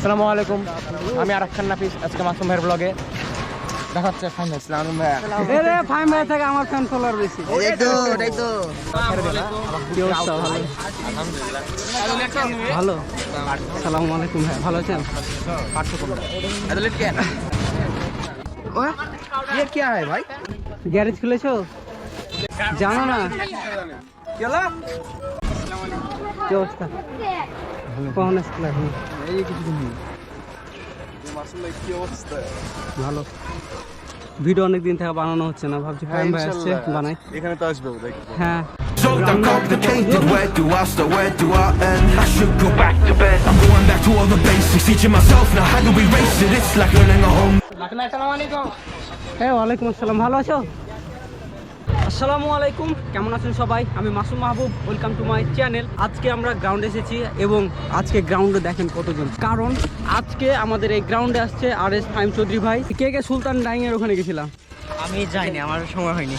আসসালামু আলাইকুম আমি আর খান নাফিস আজকে মাসুম ভাইয়ের ব্লগে দেখা হচ্ছে ফাইনাল ইসলাম ভাইয়া ফাইভ মাইল থেকে আমার ফ্যান ফলোয়ার বেশি এই তো এটাই তো কি অবস্থা ভালো ভালো সালাম আলাইকুম ভাই ভালো আছেন ये क्या है भाई গ্যারেজ খুলেছো জানো না चला কি অবস্থা কখন আসলে এখন ভালো ভিডিও অনেক দিন থেকে বানানো হচ্ছে না ভাবছি ফাইম ভাই আসছে বানাই এখানে তো আসবে হ্যাঁ So damn complicated, where do I start, where do I end? I should go back to bed I'm going back to all the basics, teaching myself now how to erase it It's like learning a whole হ্যাঁ ওয়ালাইকুম আসসালাম ভালো আছো আসসালামু আলাইকুম। কেমন আছেন সবাই? আমি Masum Mahbub. Welcome to my channel আজকে আমরা গ্রাউন্ডে এসেছি এবং আজকে গ্রাউন্ডে দেখেন কতজন। কারণ আজকে আমাদের এই গ্রাউন্ডে আসছে আর এস ফাইম চৌধুরী ভাই। কে কে সুলতান ডাইং এর ওখানে গেছিলাম আমি যাইনি আমার সময় হয়নি।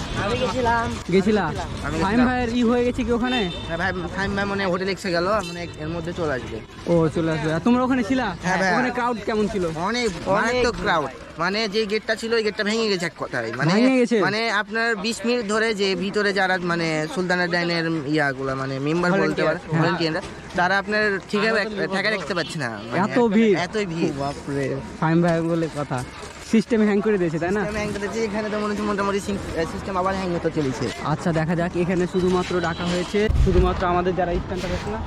গেছিলা? আমি ফাইম গেছিলাম। ভাইয়ের ই হয়ে গেছে কি ওখানে? ভাই ফাইম ভাই মানে হোটেল এসে গেল মানে এর মধ্যে চলে আসবে। ও চলে আসবে। আর তোমরা ওখানে ছিলা? হ্যাঁ ওখানে ক্রাউড কেমন ছিল? অনেক মারাত্মক ক্রাউড মানে যে গেটটা ছিল ওই গেটটা ভেঙে গেছে এক কথায় মানে ভেঙে গেছে? মানে আপনার বিশ মিনিট ধরে যে ভিতরে যারা মানে সুলতানের ডাইনের ইয়াগুলা মানে মেম্বার বলতে পারে হ্যাঁ। ভলেন্টিয়াররা তারা আপনার ঠিকভাবে ঠেকা রাখতে পারছে না। মানে এত ভিড়? এতই ভিড়। বাপরে ফাইম ভাই বলে কথা। সিস্টেম হ্যাং করে দিয়েছে তাই না? হ্যাং করেছি এখানে তো মনে হচ্ছে মোটামুটি সিস্টেম আবার হ্যাং হতে চলেছে। আচ্ছা দেখা যাক এখানে শুধুমাত্র ডাকা হয়েছে। শুধুমাত্র আমাদের যারা স্ট্যান্ডার আছে না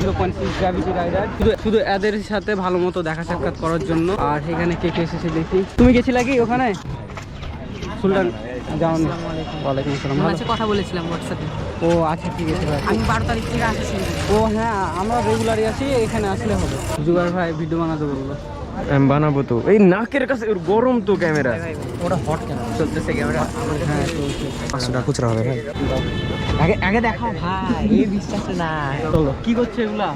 zero point six gravity rider শুধু শুধু এদের সাথে ভালো মতো দেখা সাক্ষাৎ করার জন্য। আর এখানে কে কে এসেছে দেখি। তুমি গেছিলা কি ওখানে? সুলতান। যাও। ওয়ালাইকুম আসসালাম। আচ্ছা কথা বলেছিলাম হোয়াটসঅ্যাপে ও আচ্ছা ঠিক আছে ভাই। আমি বারো তারিখ থেকে আসছি ও হ্যাঁ আমরা রেগুলারই আছি এখানে আসলে হবে। জুগার ভাই ভিডিও বানাতে বলল। আমি বানাবো তো। এই নাকের কাছে ওর গরম তো ক্যামেরা। ওটা হট কেন চলতেছে ক্যামেরা হ্যাঁ চলছে। পাঁচশো টাকা খুচরা হবে ভাই। আগে আগে দেখাও ভাই এই বিশ্বাস না চলো। কি করছে এগুলা?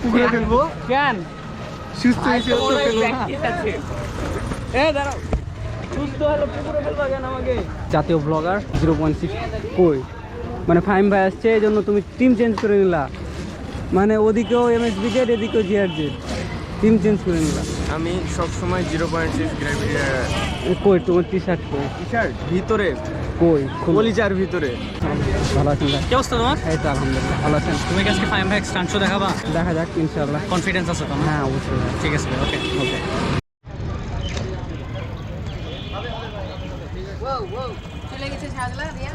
পুকুরে ফেলব। কেন? সুস্থ হয়েছে তো ফেলব না। এ দাঁড়াও। জাতীয় ব্লগার জিরো পয়েন্ট সিক্স কই? মানে ফাইম ভাই আসছে এই জন্য তুমি টিম চেঞ্জ করে নিলা। মানে ওদিকেও এম এস ব্রিগেড এদিকেও জিআর জেড টিম চেঞ্জ করে নিলা। আমি সবসময় জিরো পয়েন্ট সিক্স গ্র্যাভিটি কই তোমার টি শার্ট কই? টি শার্ট ভিতরে। কই কলিজার ভিতরে। ভালো আছেন ভাই? কি অবস্থা তোমার? এই তো আলহামদুলিল্লাহ ভালো আছেন? তুমি কি আজকে ফাইভ ব্যাগ স্টান্ট শো দেখাবা? দেখা যাক ইনশাআল্লাহ। কনফিডেন্স আছে তোমার? হ্যাঁ অবশ্যই। ঠিক আছে ওকে ওকে চলে গেছে সাজলা দিয়া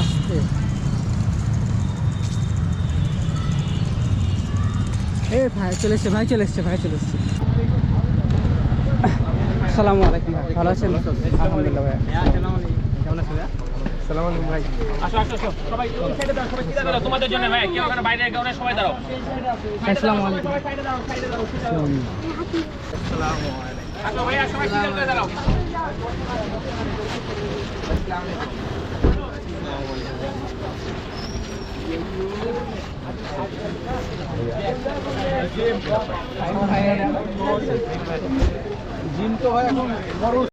আসতে। এ ভাই চলে এসছে ভাই চলে এসছে ভাই চলে এসছে। আসসালামু আলাইকুম ভাই ভালো আছেন? আলহামদুলিল্লাহ ভাই। কেমন আছেন ভাই সালাম আলাইকুম ভাই। আসো আসো সবাই ওই সাইডে দাও সবাই সাইডে দাও তোমাদের জন্য ভাই কেউ ওখানে বাইরে গাউনে সবাই দাঁড়াও। আসসালামু আলাইকুম। জিম তো ভাই এখন বড় ভাই সবাই উপরে উঠো তো ভাই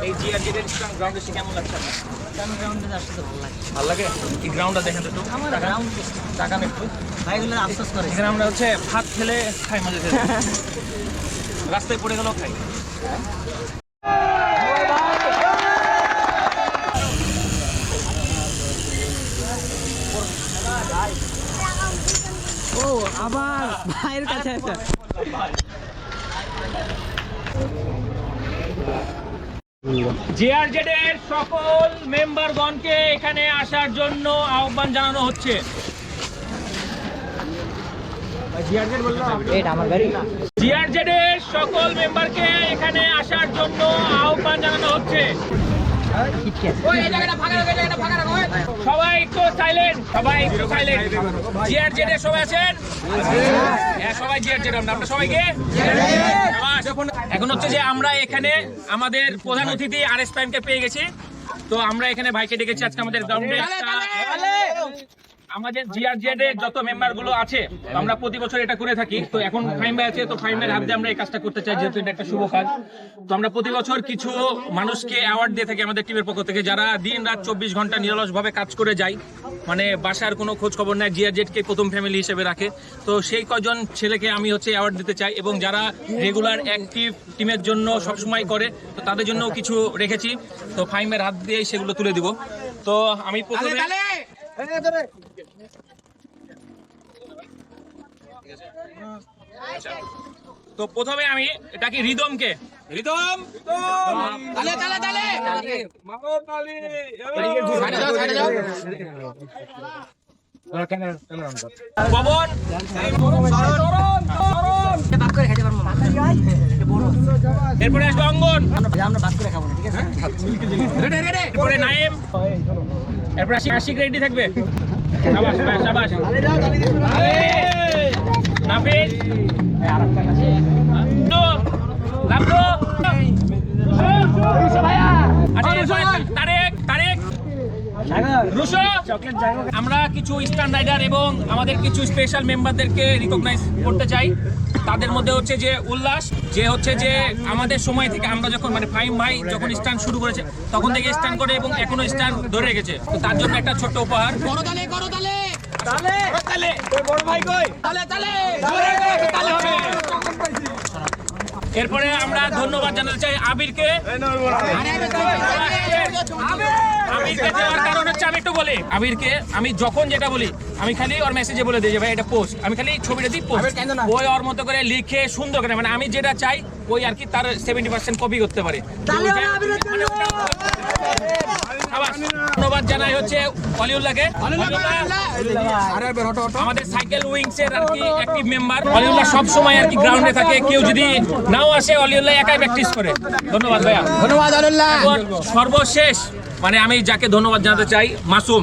এই গ্রাউন্ড কেমন লাগছে? আমি গ্রাউন্ডে আসতে তো ভালো লাগে। ভালো লাগে? এই গ্রাউন্ডটা দেখেন তো আমার গ্রাউন্ড একটু ভাইগুলো আফসোস করে। হচ্ছে ভাত খেলে খাই রাস্তায় পড়ে গেলেও খাই। ও আবার ভাইয়ের কাছে আছে জিআরজেড এর সকল মেম্বারগণকে এখানে আসার জন্য আহ্বান জানানো হচ্ছে। জিআরজেড এর সকল মেম্বারকে এখানে আসার জন্য আহ্বান জানানো হচ্ছে। সবাই সবাই হ্যাঁ এখন হচ্ছে যে আমরা এখানে আমাদের প্রধান অতিথি আর এস পেয়ে গেছি। তো আমরা এখানে ভাইকে ডেকেছি। আজকে আমাদের গ্রাউন্ডে আমাদের জিআরজেড এর যত মেম্বারগুলো আছে, আমরা প্রতি বছর এটা করে থাকি। তো এখন ফাইম ভাই আছে, তো ফাইম ভাইয়ের হাত আমরা এই কাজটা করতে চাই, যেহেতু এটা একটা শুভ কাজ। তো আমরা প্রতি বছর কিছু মানুষকে অ্যাওয়ার্ড দিয়ে থাকি আমাদের টিমের পক্ষ থেকে, যারা দিন রাত চব্বিশ ঘণ্টা নিরলস ভাবে কাজ করে যায়। মানে বাসার কোনো খোঁজ খবর নেয় জিআরজেড কে প্রথম ফ্যামিলি হিসেবে রাখে। তো সেই কজন ছেলেকে আমি হচ্ছে অ্যাওয়ার্ড দিতে চাই, এবং যারা রেগুলার অ্যাক্টিভ টিমের জন্য সবসময় করে, তো তাদের জন্য কিছু রেখেছি। তো ফাইমের হাত দিয়ে সেগুলো তুলে দিব। তো আমি প্রথমে তো প্রথমে আমি এটাকে রিদমকে। রিদম তালে তালে তালে। পবন ভাগ করে খেতে পারব না এরপরে আসবে অঙ্গন। আমরা ভাগ করে খাব না ঠিক আছে এরপরে নাইম এরপরে আশিক রেডি থাকবে শাবাশ শাবাশ নাফিস। আমরা কিছু স্ট্যান্ড রাইডার এবং আমাদের কিছু স্পেশাল মেম্বারদেরকে রিকগনাইজ করতে চাই। তাদের মধ্যে হচ্ছে যে উল্লাস যে হচ্ছে যে আমাদের সময় থেকে আমরা যখন মানে ফাইম ভাই যখন স্ট্যান্ড শুরু করেছে তখন থেকে স্ট্যান্ড করে এবং এখনও স্ট্যান্ড ধরে রেখেছে। তো তার জন্য একটা ছোট্ট উপহার। করো তালে করো তালে। তালে। তালে। বড় ভাই কই? তালে তালে। জোরে করে তালে হবে। এরপরে আমরা ধন্যবাদ জানাতে চাই আবিরকে। আবিরকে দেওয়ার কারণ হচ্ছে আমি একটু বলি। আবিরকে আমি যখন যেটা বলি আমি খালি ওর মেসেজে বলে দিই যে ভাই এটা পোস্ট আমি খালি ছবিটা দিই পোস্ট ওই ওর মতো করে লিখে সুন্দর করে মানে আমি যেটা চাই ওই আর কি তার সেভেন্টি পার্সেন্ট কপি করতে পারে। ধন্যবাদ জানাই হচ্ছে অলিউল্লাহকে। আমাদের সাইকেল উইংস এর আর কি অ্যাক্টিভ মেম্বার অলিউল্লাহ সব সময় আর কি গ্রাউন্ডে থাকে। কেউ যদি নাও আসে অলিউল্লাহ একাই প্র্যাকটিস করে। ধন্যবাদ ভাইয়া। ধন্যবাদ অলিউল্লাহ। সর্বশেষ মানে আমি যাকে ধন্যবাদ জানাতে চাই মাসুম।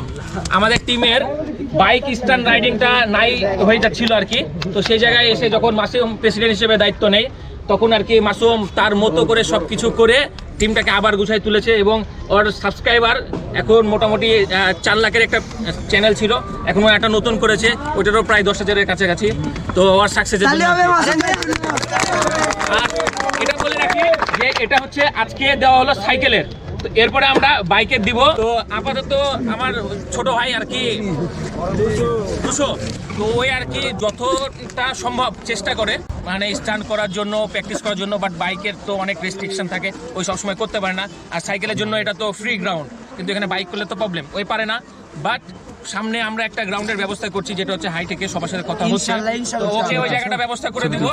আমাদের টিমের বাইক স্ট্যান্ড রাইডিংটা নাই হয়ে যাচ্ছিল আর কি। তো সেই জায়গায় এসে যখন মাসুম প্রেসিডেন্ট হিসেবে দায়িত্ব নেই তখন আর কি মাসুম তার মতো করে সবকিছু করে টিমটাকে আবার গুছাই তুলেছে এবং ওর সাবস্ক্রাইবার এখন মোটামুটি চার লাখের একটা চ্যানেল ছিল এখন ও একটা নতুন করেছে ওটারও প্রায় দশ হাজারের কাছাকাছি। তো ওর সাকসেসের এটা বলে রাখি যে এটা হচ্ছে আজকে দেওয়া হলো সাইকেলের। তো এরপরে আমরা বাইকের দিব। তো আপাতত আমার ছোট ভাই আর কি দুশো। তো ওই আর কি যতটা সম্ভব চেষ্টা করে মানে স্টান্ট করার জন্য প্র্যাকটিস করার জন্য বাট বাইকের তো অনেক রেস্ট্রিকশন থাকে, ওই সবসময় করতে পারে না। আর সাইকেলের জন্য এটা তো ফ্রি গ্রাউন্ড কিন্তু এখানে বাইক করলে তো প্রবলেম ওই পারে না। বাট সামনে আমরা একটা গ্রাউন্ডের ব্যবস্থা করছি যেটা হচ্ছে হাইটেকে সবার সাথে কথা হচ্ছে। তো ওকে ওই জায়গাটা ব্যবস্থা করে দিব।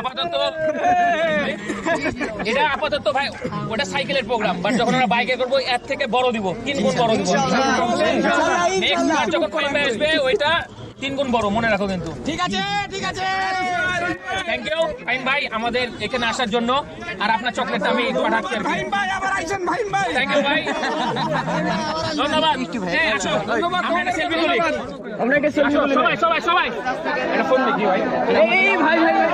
আপাতত এটা আপাতত ভাই ওটা সাইকেলের প্রোগ্রাম বাট যখন আমরা বাইকে করব এর থেকে বড় দিব তিন গুণ বড় দিব। নেক্সট যখন ফাইনাল আসবে ওইটা তিন গুণ বড় মনে রাখো কিন্তু। ঠিক আছে ঠিক আছে। থ্যাংক ইউ ফাইন ভাই আমাদের এখানে আসার জন্য। আর আপনার চকলেটটা আমি পাঠাচ্ছি ফাইন ভাই আবার আইছেন ফাইন ভাই থ্যাংক ইউ ভাই ধন্যবাদ। হ্যাঁ আসো আমরা একটা সেলফি তুলি। আমরা একটা সেলফি সবাই সবাই সবাই। একটা ফোন দিই ভাই। এই ভাই ভাই ভাই।